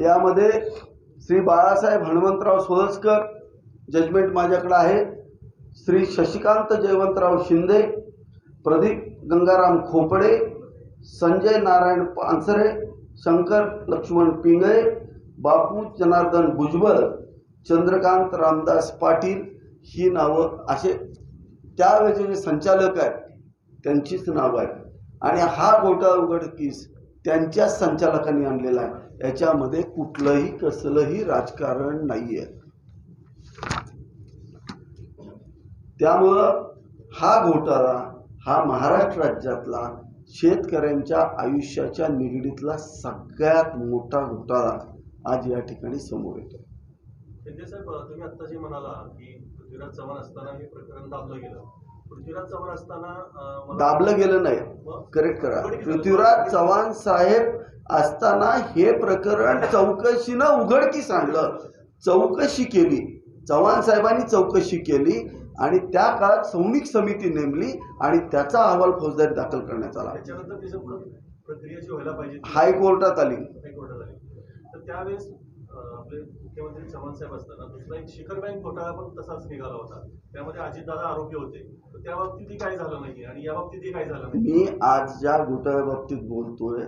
यामध्ये श्री बाळासाहेब हनुमंतराव सोळसकर जजमेंट माझ्याकडे आहे. श्री शशिकांत जयवंतराव शिंदे प्रदीप गंगाराम खोपडे संजय नारायण पानसरे शंकर लक्ष्मण पिंगळे बापू जनार्दन भुजबळ चंद्रकांत रामदास पाटील ही नावं असे त्यावेळेचे जे संचालक आहेत त्यांचीच नावं आहेत. आणि हा घोटाळा उघडकीस त्यांच्याच संचालकांनी आणलेला आहे. याच्यामध्ये कुठलंही कसलंही राजकारण नाही आहे त्यामुळं हा घोटाळा हा महाराष्ट्र राज्यातला शेतकऱ्यांच्या आयुष्याच्या निगडीतला सगळ्यात मोठा घोटाळा आज या ठिकाणी समोर येतो साहेब तुम्ही आता जे म्हणाला की पृथ्वीराज चव्हाण असताना हे प्रकरण दाबलं गेलं. पृथ्वीराज चव्हाण असताना अं, मला- दाबलं गेलं नाही? करेक्ट करा. पृथ्वीराज चव्हाण साहेब असताना हे प्रकरण चौकशीनं उघडकीस आणलं चौकशी केली. चव्हाण साहेबांनी चौकशी केली आणि त्या काळात सौमिक समिती नेमली आणि त्याचा अहवाल फौजदारी दाखल करण्यात आला. हायकोर्टात आली. हायकोर्टात आली. तर त्यावेळेस आपले मुख्यमंत्री चव्हाण साहेब असताना दुसरा एक शिखर बँक घोटाळा पण तसाच निघाला होता. त्यामध्ये अजितदादा आरोपी होते. तर त्या बाबतीतही काय झालं नाही आणि या बाबतीतही काय झालं नाही मी आज ज्या घोटाळ्याबाबतीत बोलतोय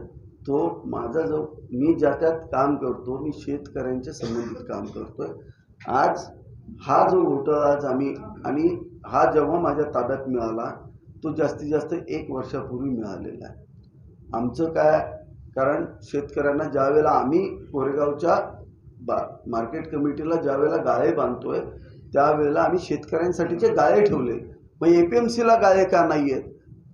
तो माझा जो मी ज्या त्यात काम करतो मी शेतकऱ्यांच्या संबंधित काम करतोय. आज हा जो घोटाळा आज आम्ही आणि हा जेव्हा माझ्या ताब्यात मिळाला तो जास्तीत जास्त एक वर्षापूर्वी मिळालेला आहे. आमचं काय कारण शेतकऱ्यांना ज्या वेळेला आम्ही कोरेगावच्या बा मार्केट कमिटीला ज्या वेळेला गाळे बांधतोय त्यावेळेला आम्ही शेतकऱ्यांसाठीचे गाळे ठेवले मग ए पी एम सीला गाळे का नाही आहेत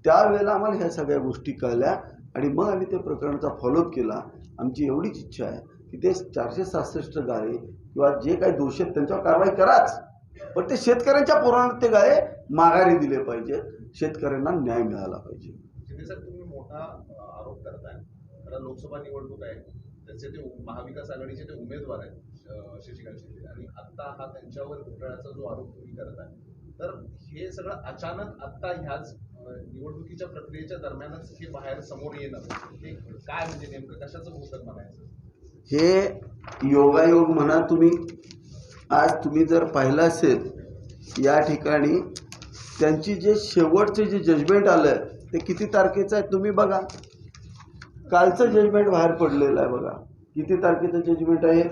त्यावेळेला आम्हाला ह्या सगळ्या गोष्टी कळल्या आणि मग आम्ही त्या प्रकरणाचा फॉलोअप केला. आमची एवढीच इच्छा आहे की ते चारशे सहासष्ट गाळे किंवा जे काही दोष आहेत त्यांच्यावर कारवाई कराच. पण ते शेतकऱ्यांच्या पुराणात ते गाळे माघारी दिले पाहिजेत. शेतकऱ्यांना न्याय मिळाला पाहिजे. तुम्ही मोठा आरोप करताय. लोकसभा निवडणूक आहे. त्याचे ते महाविकास आघाडीचे ते उमेदवार आहेत शशिकांत शिंदे. आणि आत्ता हा त्यांच्यावर घोटाळ्याचा जो आरोप तुम्ही करताय तर हे सगळं अचानक आत्ता ह्याच निवडणुकीच्या प्रक्रियेच्या दरम्यानच हे बाहेर समोर येणार हे काय म्हणजे नेमकं कशाचं घोषक म्हणायचं? हे योगायोग म्हणा तुम्ही आज तुम्ही जर पाहिलं असेल या ठिकाणी त्यांची जे शेवटचे जे जजमेंट आलं ते किती तारखेचं आहे तुम्ही बघा. कालचं जजमेंट बाहेर पडलेलं आहे बघा. किती तारखेचं जजमेंट आहे?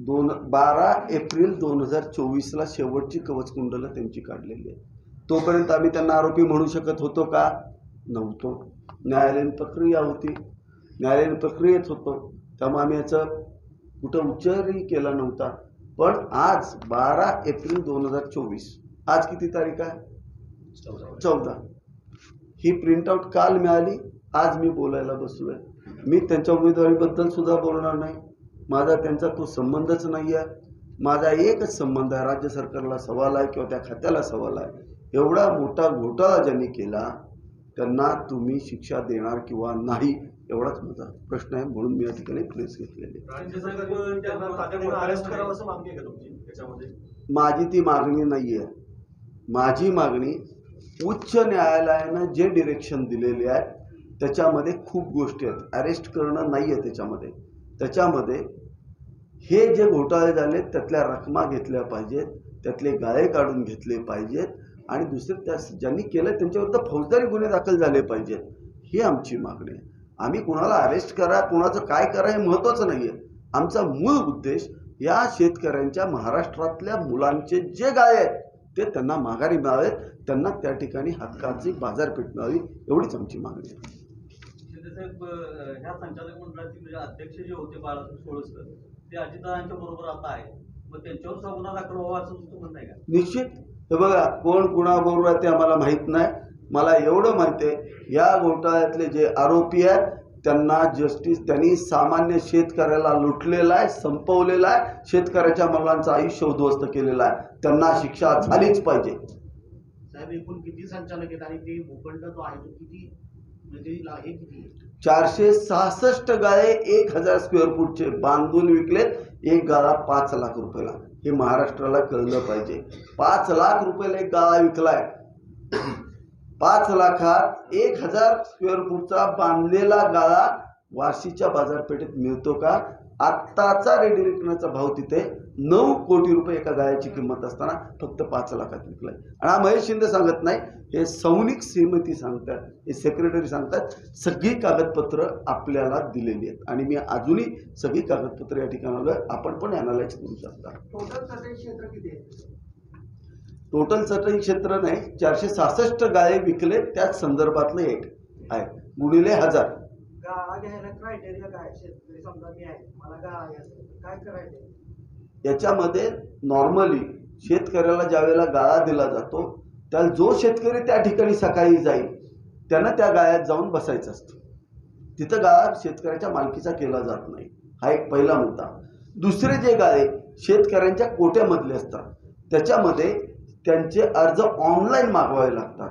दोन बारा एप्रिल दोन हजार चोवीसला शेवटची कवचकुंडलं त्यांची काढलेली आहे तोपर्यंत आम्ही त्यांना आरोपी म्हणू शकत होतो का? नव्हतो. न्यायालयीन प्रक्रिया होती. न्यायालयीन प्रक्रियेत होतो. त्यामुळे आम्ही याचं कुठं उच्चारही केला नव्हता. पण आज बारा एप्रिल दोन हजार चोवीस. आज किती तारीख आहे? चौदा. ही प्रिंटआउट काल मिळाली आज मी बोलायला बसलोय. मी त्यांच्या उमेदवारीबद्दल सुद्धा बोलणार नाही. माझा त्यांचा तो संबंधच नाही आहे. माझा एकच संबंध आहे राज्य सरकारला सवाल आहे किंवा त्या खात्याला सवाल आहे. एवढा मोठा घोटाळा ज्यांनी केला त्यांना तुम्ही शिक्षा देणार किंवा नाही एवढाच माझा प्रश्न आहे म्हणून मी या ठिकाणी प्लेस घेतलेली. आहे. आहे माझी ती मागणी नाही आहे माझी मागणी उच्च न्यायालयानं जे डिरेक्शन दिलेले आहे त्याच्यामध्ये खूप गोष्टी आहेत. अरेस्ट करणं नाही आहे त्याच्यामध्ये. त्याच्यामध्ये हे जे घोटाळे झाले त्यातल्या रकमा घेतल्या पाहिजेत त्यातले गाळे काढून घेतले पाहिजेत आणि दुसरे त्या ज्यांनी केलं त्यांच्याविरुद्ध फौजदारी गुन्हे दाखल झाले पाहिजेत. ही आमची मागणी आहे. आम्ही कुणाला अरेस्ट करा कुणाचं काय करा हे महत्त्वाचं नाही आहे आमचा मूळ उद्देश या शेतकऱ्यांच्या महाराष्ट्रातल्या मुलांचे जे गाळे आहेत ते त्यांना माघारी मिळावेत त्यांना त्या ठिकाणी हक्काची बाजारपेठ मिळावी एवढीच आमची मागणी आहे. ह्या संचालक मंडळाचे जे अध्यक्ष जे होते बाळासाहेब सोळसकर ते अजितदादांच्या बरोबर आता आहे मग त्यांच्यावर गुन्हा दाखल व्हावा असं तुमचं म्हणणं आहे का? निश्चित. हे बघा कोण कुणाबरोबर आहे ते आम्हाला माहीत नाही. मला एवढं माहिती आहे या घोटाळ्यातले जे आरोपी आहेत त्यांना जस्टिस त्यांनी सामान्य शेतकऱ्याला लुटलेला आहे संपवलेला आहे शेतकऱ्याच्या मुलांचं आयुष्य उद्ध्वस्त केलेलं आहे. त्यांना शिक्षा झालीच पाहिजे. साहेब एकूण किती संचालक आहेत आणि ते भूखंड जो आहे तो किती म्हणजे हे किती? चारशे सहासष्ट गाळे एक हजार स्क्वेअर फूटचे बांधून विकलेत. एक गाळा पाच लाख रुपयाला. हे महाराष्ट्राला कळलं पाहिजे. पाच लाख रुपयाला एक गाळा विकलाय. पाच लाखात एक हजार स्क्वेअर फूटचा बांधलेला गाळा वाशीच्या बाजारपेठेत मिळतो का? आत्ताचा रेडी विकण्याचा भाव तिथे नऊ कोटी रुपये एका गाळ्याची किंमत असताना फक्त पाच लाखात विकलाय. आणि हा महेश शिंदे सांगत नाही हे सौनिक श्रीमती सांगतात हे सेक्रेटरी सांगतात सगळी कागदपत्र आपल्याला दिलेली आहेत. आणि मी अजूनही सगळी कागदपत्र या ठिकाणावर आपण पण अनालाइज करू शकता. टोटल चटई क्षेत्र नाही चारशे सहासष्ट गाळे विकले त्याच संदर्भातलं एक आहे. गुणिले हजार. गाळा घ्यायला क्रायटेरिया काय शेतकरी? समजा मी आहे मला गाळा घ्यायचा काय करायचं? याच्यामध्ये नॉर्मली शेतकऱ्याला ज्यावेळेला गाळा दिला जातो त्याला जो शेतकरी त्या ठिकाणी सकाळी जाईल त्यानं त्या गाळ्यात जाऊन बसायचं असतं. तिथं गाळा शेतकऱ्याच्या मालकीचा केला जात नाही. हा एक पहिला मुद्दा. दुसरे जे गाळे शेतकऱ्यांच्या कोट्यामधले असतात त्याच्यामध्ये त्यांचे अर्ज ऑनलाईन मागवावे लागतात.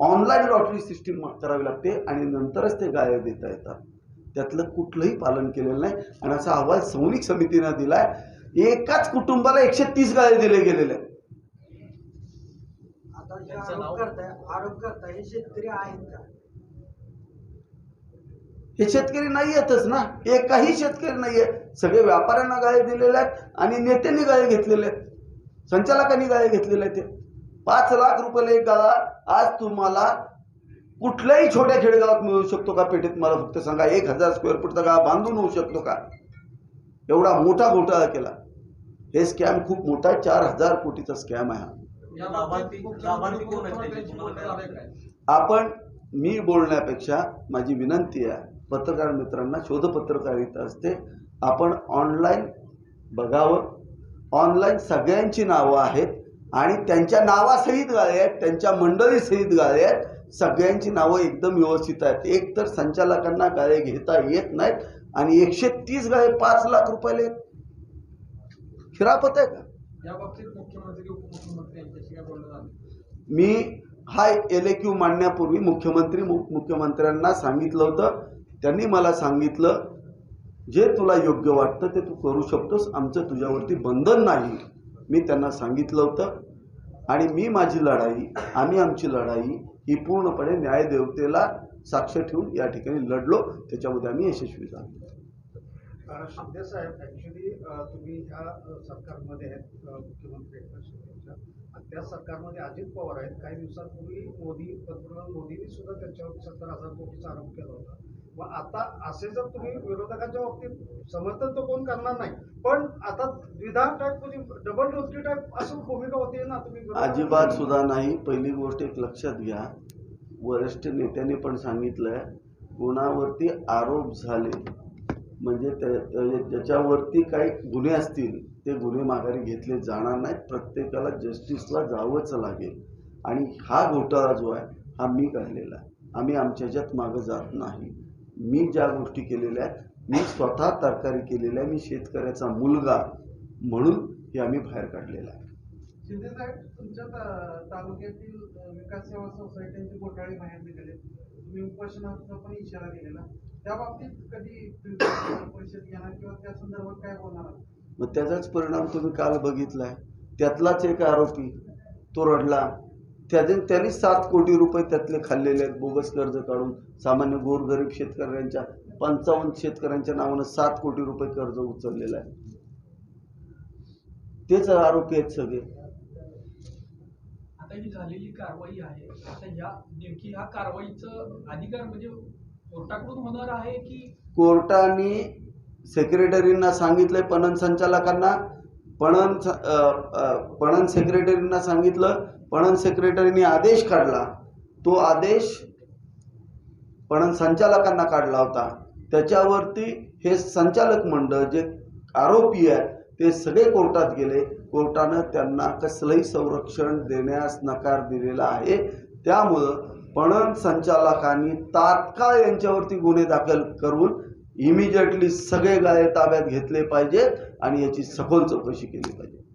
ऑनलाईन लॉटरी सिस्टीम करावी लागते आणि नंतरच ते गाळे देता येतात. त्यातलं कुठलंही पालन केलेलं नाही. आणि असा अहवाल सौनिक समितीनं दिलाय एकाच कुटुंबाला एकशे तीस गाळे दिले गेलेले आहेत. हे हे शेतकरी नाही येतच ना. एकही शेतकरी नाहीये. सगळे व्यापाऱ्यांना गाळे दिलेले आहेत आणि नेत्यांनी गाळे घेतलेले आहेत. संचालकांनी गाळे घेतलेले आहेत ते. पाच लाख रुपयाला एक गाळा. आज तुम्हाला कुठल्याही छोट्या खेडेगावात मिळू शकतो का पेठेत? मला फक्त सांगा. एक हजार स्क्वेअर फूटचा गाळा बांधून होऊ शकतो का? एवढा मोठा घोटाळा केला. हे स्कॅम खूप मोठा आहे. चार हजार कोटीचा स्कॅम आहे हा? आपण मी बोलण्यापेक्षा माझी विनंती आहे पत्रकार मित्रांना शोधपत्रकारिता असते. आपण ऑनलाईन बघावं. ऑनलाईन सगळ्यांची नावं आहेत आणि त्यांच्या नावासहित गाळे आहेत त्यांच्या मंडळीसहित गाळे आहेत. सगळ्यांची नावं एकदम व्यवस्थित आहेत. एक तर संचालकांना गाळे घेता येत नाहीत आणि एकशे तीस गाळे पाच लाख रुपयाला आहेत. खिरापत आहे का? मी हा एल क्यू मांडण्यापूर्वी मुख्यमंत्री मुख्यमंत्र्यांना सांगितलं होतं. त्यांनी मला सांगितलं जे तुला योग्य वाटतं ते तू करू शकतोस. आमचं तुझ्यावरती बंधन नाही. मी त्यांना सांगितलं होतं. आणि मी माझी लढाई आम्ही आमची लढाई ही पूर्णपणे न्यायदेवतेला साक्ष ठेवून या ठिकाणी लढलो. त्याच्यामध्ये आम्ही यशस्वी झालो. शिंदे साहेब तुम्ही ह्या सरकारमध्ये आहेत मुख्यमंत्री एकनाथ शिंदेच्या आणि त्या सरकारमध्ये अजित पवार आहेत. काही दिवसांपूर्वी मोदी पंतप्रधान मोदींनी सुद्धा त्यांच्यावर सत्तर हजार कोटीचा आरोप केला होता. मग आता असे जर तुम्ही विरोधकांच्या बाबतीत समर्थन तर कोण करणार नाही पण आता द्विधा टाईप म्हणजे डबल रोजकी टाईप असं भूमिका होती ना तुम्ही अजिबात सुद्धा नाही. पहिली गोष्ट एक लक्षात घ्या. वरिष्ठ नेत्यांनी पण सांगितलंय कोणावरती आरोप झाले म्हणजे त्या- ज्याच्यावरती काही गुन्हे असतील ते गुन्हे माघारी घेतले जाणार नाहीत. प्रत्येकाला जस्टिसला जावंच लागेल. आणि हा घोटाळा जो आहे हा मी काढलेला आहे. आम्ही आमच्या ह्याच्यात मागं जात नाही. मी ज्या गोष्टी केलेल्या आहेत मी स्वतः तरकारी केलेल्या आहे मी शेतकऱ्याचा मुलगा म्हणून हे आम्ही बाहेर काढलेलं आहे. शिंदे साहेब तुमच्या तालुक्यातील विकास सेवा सोसायट्यांचे घोटाळे बाहेर निघाले. तुम्ही उपोषणाचा पण इशारा दिलेला. त्या बाबतीत कधी परिषद घेणार किंवा त्या संदर्भात काय बोलणार? मग त्याचाच परिणाम तुम्ही काल बघितलाय. त्यातलाच एक आरोपी तो रडला. त्याने त्यांनी सात कोटी रुपये त्यातले खाल्लेले आहेत बोगस कर्ज काढून. सामान्य गोरगरीब शेतकऱ्यांच्या पंचावन्न शेतकऱ्यांच्या नावानं सात कोटी रुपये कर्ज उचललेलं आहे. तेच आरोपी आहेत सगळे. आता ही झालेली कारवाई आहे. आता या नेमकी ह्या कारवाईचं अधिकार म्हणजे कोर्टाकडून होणार आहे की? कोर्टाने सेक्रेटरींना सांगितलंय पणन संचालकांना. पणन स- अ, अ, पणन सेक्रेटरींना सांगितलं पणन सेक्रेटरीने आदेश काढला. तो आदेश पणन संचालकांना काढला होता. त्याच्यावरती हे संचालक मंडळ जे आरोपी आहेत ते सगळे कोर्टात गेले. कोर्टानं त्यांना कसलंही संरक्षण देण्यास नकार दिलेला आहे. त्यामुळं पणन संचालकांनी तात्काळ यांच्यावरती गुन्हे दाखल करून इमिजिएटली सगळे गाळे ताब्यात घेतले पाहिजेत आणि याची सखोल चौकशी केली पाहिजे.